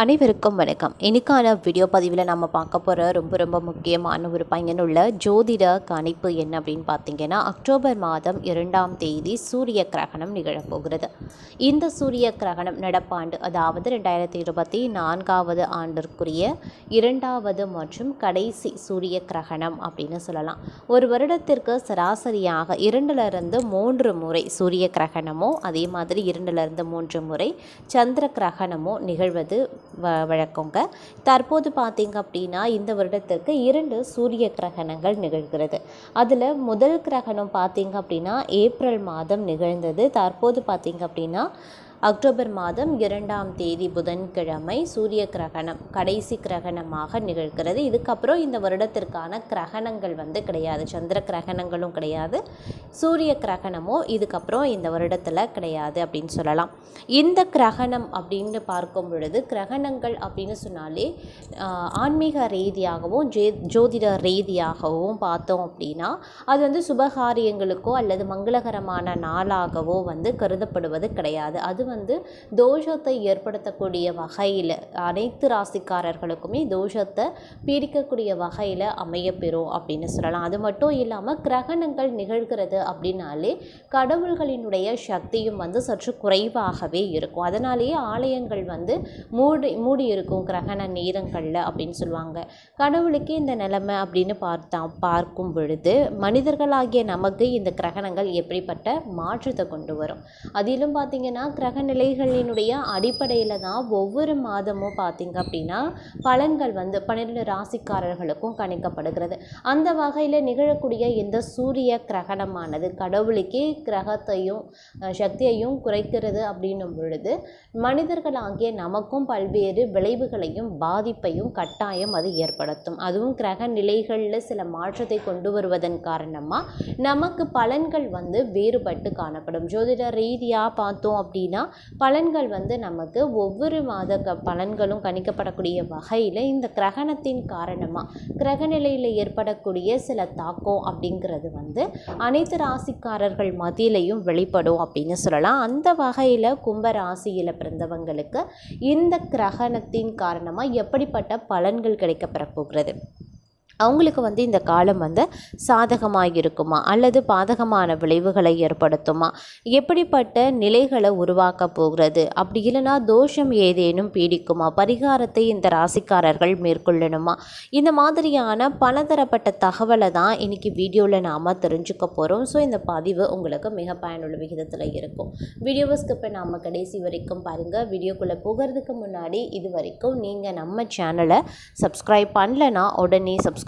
அனைவருக்கும் வணக்கம். இன்றைக்கான வீடியோ பதிவில் நம்ம பார்க்க போகிற ரொம்ப ரொம்ப முக்கியமான ஒரு பையனுள்ள ஜோதிட கணிப்பு என்ன அப்படின்னு பார்த்தீங்கன்னா அக்டோபர் மாதம் இரண்டாம் தேதி சூரிய கிரகணம் நிகழப்போகிறது. இந்த சூரிய கிரகணம் நடப்பாண்டு அதாவது ரெண்டாயிரத்தி இருபத்தி நான்காவது ஆண்டிற்குரிய இரண்டாவது மற்றும் கடைசி சூரிய கிரகணம் அப்படின்னு சொல்லலாம். ஒரு வருடத்திற்கு சராசரியாக இரண்டிலிருந்து மூன்று முறை சூரிய கிரகணமோ அதே மாதிரி இரண்டிலிருந்து மூன்று முறை சந்திர கிரகணமோ நிகழ்வது வ வழக்கங்க. தற்போது பார்த்தீங்க அப்படின்னா இந்த வருடத்திற்கு இரண்டு சூரிய கிரகணங்கள் நிகழ்கிறது. அதில் முதல் கிரகணம் பார்த்தீங்க அப்படின்னா ஏப்ரல் மாதம் நிகழ்ந்தது. தற்போது பார்த்தீங்க அப்படின்னா அக்டோபர் மாதம் இரண்டாம் தேதி புதன்கிழமை சூரிய கிரகணம் கடைசி கிரகணமாக நிகழ்கிறது. இதுக்கப்புறம் இந்த வருடத்திற்கான கிரகணங்கள் வந்து கிடையாது. சந்திர கிரகணங்களும் கிடையாது. சூரிய கிரகணமும் இதுக்கப்புறம் இந்த வருடத்தில் கிடையாது அப்படின்னு சொல்லலாம். இந்த கிரகணம் அப்படின்னு பார்க்கும் பொழுது கிரகணங்கள் அப்படின்னு சொன்னாலே ஆன்மீக ரீதியாகவும் ஜே ஜோதிட ரீதியாகவும் பார்த்தோம் அப்படின்னா அது வந்து சுபகாரியங்களுக்கோ அல்லது மங்களகரமான நாளாகவோ வந்து கருதப்படுவது கிடையாது. அது வந்து தோஷத்தை ஏற்படுத்தக்கூடிய வகையில் அனைத்து ராசிக்காரர்களுக்குமே தோஷத்தை பீடிக்கக்கூடிய வகையில் அமையப்பெறும் அப்படின்னு சொல்லலாம். அது மட்டும் இல்லாமல் கிரகணங்கள் நிகழ்கிறது அப்படின்னாலே கடவுள்களினுடைய சக்தியும் வந்து சற்று குறைவாகவே இருக்கும். அதனாலேயே ஆலயங்கள் வந்து மூடி மூடி இருக்கும் கிரகண நேரங்களில் அப்படின்னு சொல்லுவாங்க. கடவுளுக்கே இந்த நிலைமை அப்படின்னு பார்த்தா பார்க்கும் பொழுது மனிதர்களாகிய நமக்கு இந்த கிரகணங்கள் எப்படிப்பட்ட மாற்றத்தை கொண்டு வரும்? அதிலும் பார்த்தீங்கன்னா கிரக கிரகநிலைகளினுடைய அடிப்படையில் தான் ஒவ்வொரு மாதமும் பார்த்தீங்க அப்படின்னா பலன்கள் வந்து பன்னிரெண்டு ராசிக்காரர்களுக்கும் கணிக்கப்படுகிறது. அந்த வகையில் நிகழக்கூடிய இந்த சூரிய கிரகணமானது கடவுளுக்கே கிரகத்தையும் சக்தியையும் குறைக்கிறது அப்படின்னும் பொழுது மனிதர்களாகிய நமக்கும் பல்வேறு விளைவுகளையும் பாதிப்பையும் கட்டாயம் அது ஏற்படுத்தும். அதுவும் கிரக நிலைகளில் சில மாற்றத்தை கொண்டு வருவதன் காரணமாக நமக்கு பலன்கள் வந்து வேறுபட்டு காணப்படும். ஜோதிட ரீதியாக பார்த்தோம் அப்படின்னா பலன்கள் வந்து நமக்கு ஒவ்வொரு மாத க பலன்களும் கணிக்கப்படக்கூடிய வகையில் இந்த கிரகணத்தின் காரணமாக கிரகநிலையில் ஏற்படக்கூடிய சில தாக்கம் அப்படிங்கிறது வந்து அனைத்து ராசிக்காரர்கள் மத்தியிலையும் வெளிப்படும் அப்படின்னு சொல்லலாம். அந்த வகையில் கும்ப ராசியில் பிறந்தவங்களுக்கு இந்த கிரகணத்தின் காரணமாக எப்படிப்பட்ட பலன்கள் கிடைக்கப்பெற போகிறது? அவங்களுக்கு வந்து இந்த காலம் வந்து சாதகமாக இருக்குமா அல்லது பாதகமான விளைவுகளை ஏற்படுத்துமா? எப்படிப்பட்ட நிலைகளை உருவாக்க போகிறது? அப்படி இல்லைன்னா தோஷம் ஏதேனும் பீடிக்குமா? பரிகாரத்தை இந்த ராசிக்காரர்கள் மேற்கொள்ளணுமா? இந்த மாதிரியான பலதரப்பட்ட தகவலை தான் இன்னைக்கு வீடியோவில் நாம் தெரிஞ்சுக்க போகிறோம் ஸோ இந்த பதிவு உங்களுக்கு மிக பயனுள்ள விகிதத்தில் இருக்கும். வீடியோவை ஸ்கிப்பை நாம் கடைசி வரைக்கும் பாருங்கள் வீடியோக்குள்ளே போகிறதுக்கு முன்னாடி இது வரைக்கும் நீங்கள் நம்ம சேனலை சப்ஸ்கிரைப் பண்ணலைன்னா உடனே சப்ஸ்கிரைப்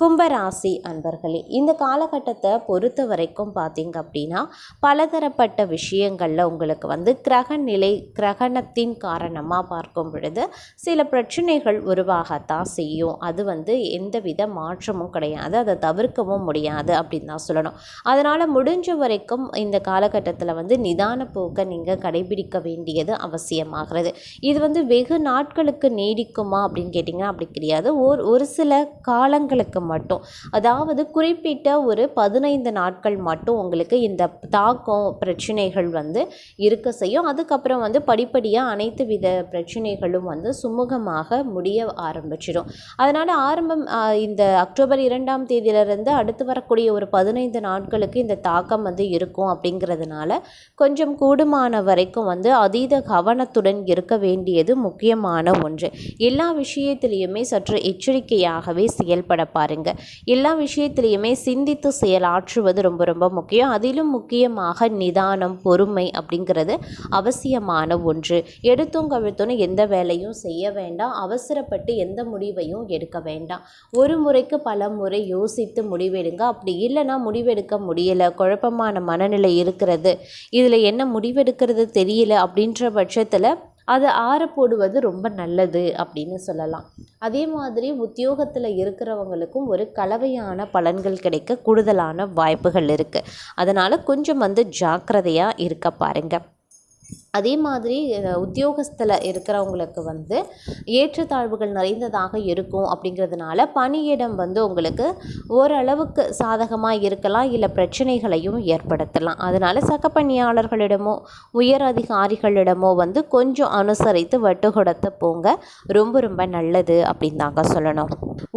கும்பராசி அன்பர்களே இந்த காலகட்டத்தை பொறுத்த வரைக்கும் பார்த்தீங்க அப்படின்னா பலதரப்பட்ட விஷயங்களில் உங்களுக்கு வந்து கிரக நிலை கிரகணத்தின் காரணமாக பார்க்கும் பொழுது சில பிரச்சனைகள் உருவாகத்தான் செய்யும். அது வந்து எந்தவித மாற்றமும் கிடையாது. அதை தவிர்க்கவும் முடியாது அப்படின்னு தான் சொல்லணும். அதனால் முடிஞ்ச வரைக்கும் இந்த காலகட்டத்தில் வந்து நிதான போக்கை நீங்கள் கடைபிடிக்க வேண்டியது அவசியமாகிறது. இது வந்து வெகு நாட்களுக்கு நீடிக்குமா அப்படின்னு கேட்டிங்கன்னா அப்படி கிடையாது. ஒரு ஒரு சில காலங்களுக்கு மட்டும். அதாவது குறிப்பிட்ட ஒரு பதினைந்து நாட்கள் மட்டும் உங்களுக்கு இந்த தாக்கம் பிரச்சனைகள் வந்து இருக்க செய்யும். அதுக்கப்புறம் வந்து படிப்படியாக அனைத்து வித பிரச்சனைகளும் வந்து சுமூகமாக முடிய ஆரம்பிச்சிடும். அதனால் ஆரம்பம் இந்த அக்டோபர் இரண்டாம் தேதியிலிருந்து அடுத்து வரக்கூடிய ஒரு பதினைந்து நாட்களுக்கு இந்த தாக்கம் வந்து இருக்கும் அப்படிங்கிறதுனால கொஞ்சம் கூடுமான வரைக்கும் வந்து அதீத கவனத்துடன் இருக்க வேண்டியது முக்கியமான ஒன்று. எல்லா விஷயத்திலையுமே சற்று எச்சரிக்கையாகவே செயல்பட பாருங்க எல்லா விஷயத்திலையுமே சிந்தித்து செயலாற்றுவது ரொம்ப ரொம்ப முக்கியம். அதிலும் முக்கியமாக நிதானம் பொறுமை அப்படிங்கிறது அவசியமான ஒன்று. எடுத்தும் கவிழ்த்தும் எந்த வேலையும் செய்ய வேண்டாம். அவசரப்பட்டு எந்த முடிவையும் எடுக்க வேண்டாம். ஒரு முறைக்கு பல முறை யோசித்து முடிவெடுங்க. அப்படி இல்லைன்னா முடிவெடுக்க முடியல. குழப்பமான மனநிலை இருக்கிறது. இதில் என்ன முடிவெடுக்கிறது தெரியல அப்படின்ற பட்சத்தில் அதை ஆற போடுவது ரொம்ப நல்லது அப்படின்னு சொல்லலாம். அதே மாதிரி உத்தியோகத்தில் இருக்கிறவங்களுக்கும் ஒரு கலவையான பலன்கள் கிடைக்க கூடுதலான வாய்ப்புகள் இருக்குது அதனால் கொஞ்சம் வந்து ஜாக்கிரதையாக இருக்க பாருங்கள் அதே மாதிரி உத்தியோகஸ்தில் இருக்கிறவங்களுக்கு வந்து ஏற்றத்தாழ்வுகள் நிறைந்ததாக இருக்கும் அப்படிங்கிறதுனால பணியிடம் வந்து உங்களுக்கு ஓரளவுக்கு சாதகமாக இருக்கலாம் இல்லை பிரச்சனைகளையும் ஏற்படுத்தலாம். அதனால் சக பணியாளர்களிடமோ உயர் அதிகாரிகளிடமோ வந்து கொஞ்சம் அனுசரித்து வட்டு கொடுத்து போங்க. ரொம்ப ரொம்ப நல்லது அப்படின்னு தாங்க சொல்லணும்.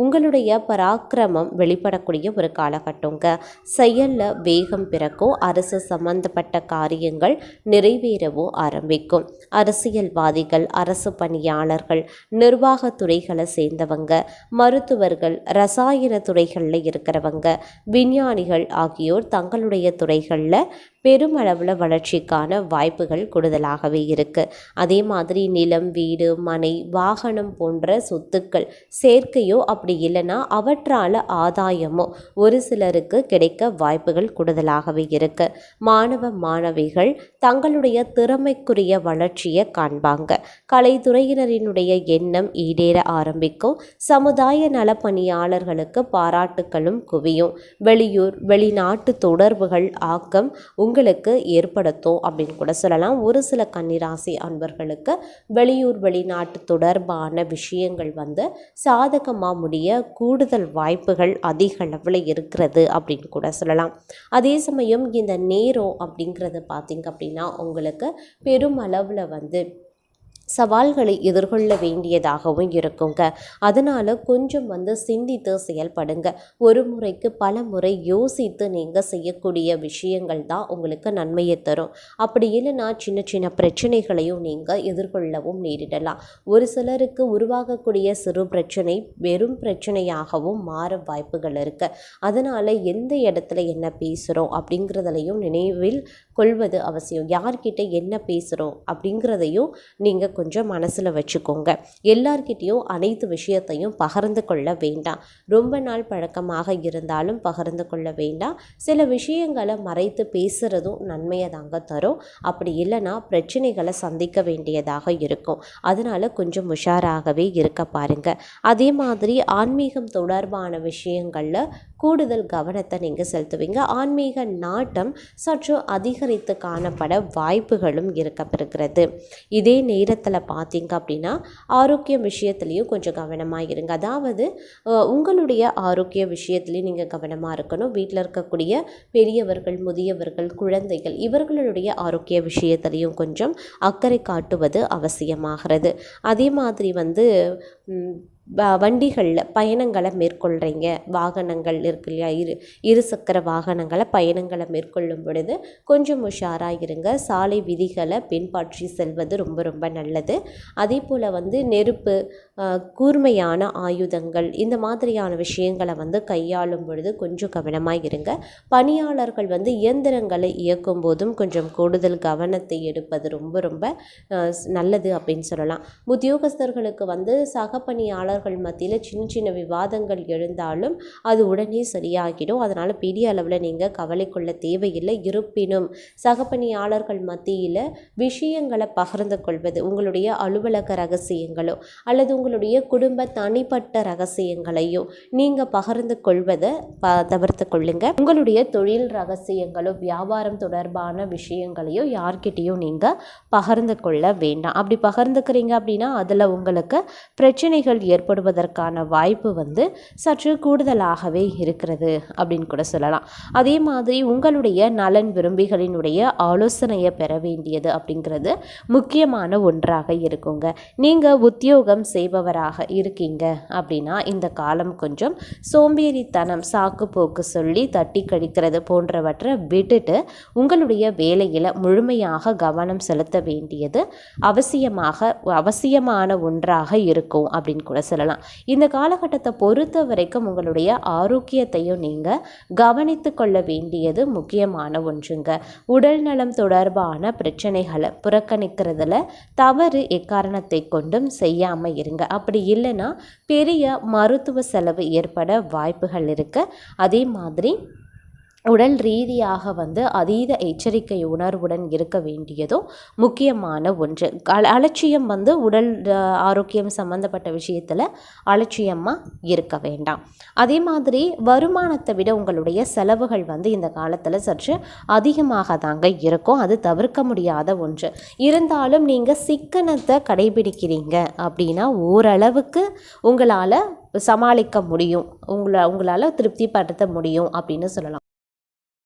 உங்களுடைய பராக்கிரமம் வெளிப்படக்கூடிய ஒரு காலகட்டங்க. செயலில் வேகம் பிறக்கும். அரசு சம்பந்தப்பட்ட காரியங்கள் நிறைவேறவும் ஆரம்பிக்கும். அரசியல்வாதிகள் அரசு பணியாளர்கள் நிர்வாகத்துறைகளை சேர்ந்தவங்க மருத்துவர்கள் ரசாயன துறைகளில் இருக்கிறவங்க விஞ்ஞானிகள் ஆகியோர் தங்களுடைய துறைகளில் பெருமளவில் வளர்ச்சிக்கான வாய்ப்புகள் கூடுதலாகவே இருக்குது அதே மாதிரி நிலம் வீடு மனை வாகனம் போன்ற சொத்துக்கள் சேர்க்கையோ அப்படி இல்லைன்னா அவற்றால் ஆதாயமோ ஒரு சிலருக்கு கிடைக்க வாய்ப்புகள் கூடுதலாகவே இருக்குது மாணவ மாணவிகள் தங்களுடைய திறமைக்குரிய வளர்ச்சியை காண்பாங்க. கலைத்துறையினரினுடைய எண்ணம் ஈடேற ஆரம்பிக்கும். சமுதாய நல பணியாளர்களுக்கு பாராட்டுகளும் குவியும். வெளியூர் வெளிநாட்டு தொடர்புகள் ஆக்கம் உங்களுக்கு ஏற்படுத்தும் அப்படின்னு கூட சொல்லலாம். ஒரு சில கன்னிராசி அன்பர்களுக்கு வெளியூர் வெளிநாட்டு தொடர்பான விஷயங்கள் வந்து சாதகமாக முடிய கூடுதல் வாய்ப்புகள் அதிக அளவில் இருக்கிறது அப்படின்னு கூட சொல்லலாம். அதே சமயம் இந்த நேரம் அப்படிங்கிறது பார்த்திங்க அப்படின்னா உங்களுக்கு பெருமளவில் வந்து சவால்களை எதிர்கொள்ள வேண்டியதாகவும் இருக்குங்க. அதனால் கொஞ்சம் வந்து சிந்தித்து செயல்படுங்க. ஒரு முறைக்கு பல முறை யோசித்து நீங்கள் செய்யக்கூடிய விஷயங்கள் தான் உங்களுக்கு நன்மையை தரும். அப்படி இல்லைன்னா சின்ன சின்ன பிரச்சனைகளையும் நீங்கள் எதிர்கொள்ளவும் நேரிடலாம். ஒரு சிலருக்கு உருவாகக்கூடிய சிறு பிரச்சனை வெறும் பிரச்சனையாகவும் மாற வாய்ப்புகள் இருக்குது அதனால் எந்த இடத்துல என்ன பேசுகிறோம் அப்படிங்கிறதுலையும் நினைவில் கொள்வது அவசியம். யார்கிட்ட என்ன பேசுகிறோம் அப்படிங்கிறதையும் நீங்கள் கொஞ்சம் மனசில் வச்சுக்கோங்க. எல்லார்கிட்டேயும் அனைத்து விஷயத்தையும் பகிர்ந்து கொள்ள வேண்டாம். ரொம்ப நாள் பழக்கமாக இருந்தாலும் பகிர்ந்து கொள்ள வேண்டாம். சில விஷயங்களை மறைத்து பேசுகிறதும் நன்மையை தாங்க தரும். அப்படி இல்லைன்னா பிரச்சனைகளை சந்திக்க வேண்டியதாக இருக்கும். அதனால் கொஞ்சம் உஷாராகவே இருக்க பாருங்கள் அதே மாதிரி ஆன்மீகம் தொடர்பான விஷயங்களில் கூடுதல் கவனத்தை நீங்கள் செலுத்துவீங்க. ஆன்மீக நாட்டம் சற்று அதிகரித்து காணப்பட வாய்ப்புகளும் இருக்கப்படுகிறது இதே நேரத்தில் பார்த்தீங்க அப்படின்னா ஆரோக்கிய விஷயத்துலேயும் கொஞ்சம் கவனமாக இருங்க. அதாவது உங்களுடைய ஆரோக்கிய விஷயத்துலேயும் நீங்கள் கவனமாக இருக்கணும். வீட்டில் இருக்கக்கூடிய பெரியவர்கள் முதியவர்கள் குழந்தைகள் இவர்களுடைய ஆரோக்கிய விஷயத்துலேயும் கொஞ்சம் அக்கறை காட்டுவது அவசியமாகிறது. அதே மாதிரி வந்து வண்டிகளில் பயணங்களை மேற்கொள்கிறீங்க வாகனங்கள் இருக்கு இல்லையா? இரு இருசக்கர வாகனங்களை பயணங்களை மேற்கொள்ளும் பொழுது கொஞ்சம் உஷாராக இருங்க. சாலை விதிகளை பின்பற்றி செல்வது ரொம்ப ரொம்ப நல்லது. அதே போல் வந்து நெருப்பு கூர்மையான ஆயுதங்கள் இந்த மாதிரியான விஷயங்களை வந்து கையாளும் பொழுது கொஞ்சம் கவனமாக இருங்க. பணியாளர்கள் வந்து இயந்திரங்களை இயக்கும் போதும் கொஞ்சம் கூடுதல் கவனத்தை எடுப்பது ரொம்ப ரொம்ப நல்லது அப்படின்னு சொல்லலாம். உத்தியோகஸ்தர்களுக்கு வந்து சக பணியாளர் மாணவர்கள் மத்தியில் சின்ன சின்ன விவாதங்கள் எழுந்தாலும் அது உடனே சரியாகிடும். அதனால் பெரிய அளவில் நீங்கள் கவலை கொள்ள தேவையில்லை. இருப்பினும் சக பணியாளர்கள் மத்தியில் விஷயங்களை பகிர்ந்து கொள்வது உங்களுடைய அலுவலக ரகசியங்களோ அல்லது உங்களுடைய குடும்ப தனிப்பட்ட ரகசியங்களையோ நீங்கள் பகிர்ந்து கொள்வதை ப தவிர்த்து கொள்ளுங்க. உங்களுடைய தொழில் ரகசியங்களோ வியாபாரம் தொடர்பான விஷயங்களையோ யார்கிட்டையும் நீங்கள் பகிர்ந்து கொள்ள வேண்டாம். அப்படி பகிர்ந்துக்கிறீங்க அப்படின்னா அதில் உங்களுக்கு பிரச்சனைகள் ஏற்ப ஏற்படுவதற்கான வாய்ப்பு வந்து சற்று கூடுதலாகவே இருக்கிறது அப்படின்னு கூட சொல்லலாம். அதே மாதிரி உங்களுடைய நலன் விரும்பிகளினுடைய ஆலோசனையை பெற வேண்டியது அப்படிங்கிறது முக்கியமான ஒன்றாக இருக்குங்க. நீங்கள் உத்தியோகம் செய்பவராக இருக்கீங்க அப்படின்னா இந்த காலம் கொஞ்சம் சோம்பேறித்தனம் சாக்கு போக்கு சொல்லி தட்டி கழிக்கிறது போன்றவற்றை விட்டுட்டு உங்களுடைய வேலையில் முழுமையாக கவனம் செலுத்த வேண்டியது அவசியமாக அவசியமான ஒன்றாக இருக்கும் அப்படின்னு கூட சொல்லலாம். இந்த காலகட்டத்தை பொறுத்த வரைக்கும் உங்களுடைய ஆரோக்கியத்தையும் நீங்கள் கவனித்து கொள்ள வேண்டியது முக்கியமான ஒன்றுங்க. உடல் நலம் தொடர்பான பிரச்சனைகளை புறக்கணிக்கிறதுல தவறு எக்காரணத்தை கொண்டும் செய்யாமல் இருங்க. அப்படி இல்லைன்னா பெரிய மருத்துவ செலவு ஏற்பட வாய்ப்புகள் இருக்குது அதே மாதிரி உடல் ரீதியாக வந்து அதீத எச்சரிக்கை உணர்வுடன் இருக்க வேண்டியதும் முக்கியமான ஒன்று. அல அலட்சியம் வந்து உடல் ஆரோக்கியம் சம்மந்தப்பட்ட விஷயத்தில் அலட்சியமாக இருக்க வேண்டாம். அதே மாதிரி வருமானத்தை விட உங்களுடைய செலவுகள் வந்து இந்த காலத்தில் சற்று அதிகமாக தாங்க இருக்கும். அது தவிர்க்க முடியாத ஒன்று. இருந்தாலும் நீங்கள் சிக்கனத்தை கடைபிடிக்கிறீங்க அப்படின்னா ஓரளவுக்கு உங்களால் சமாளிக்க முடியும். உங்களை உங்களால் திருப்திப்படுத்த முடியும் அப்படின்னு சொல்லலாம்.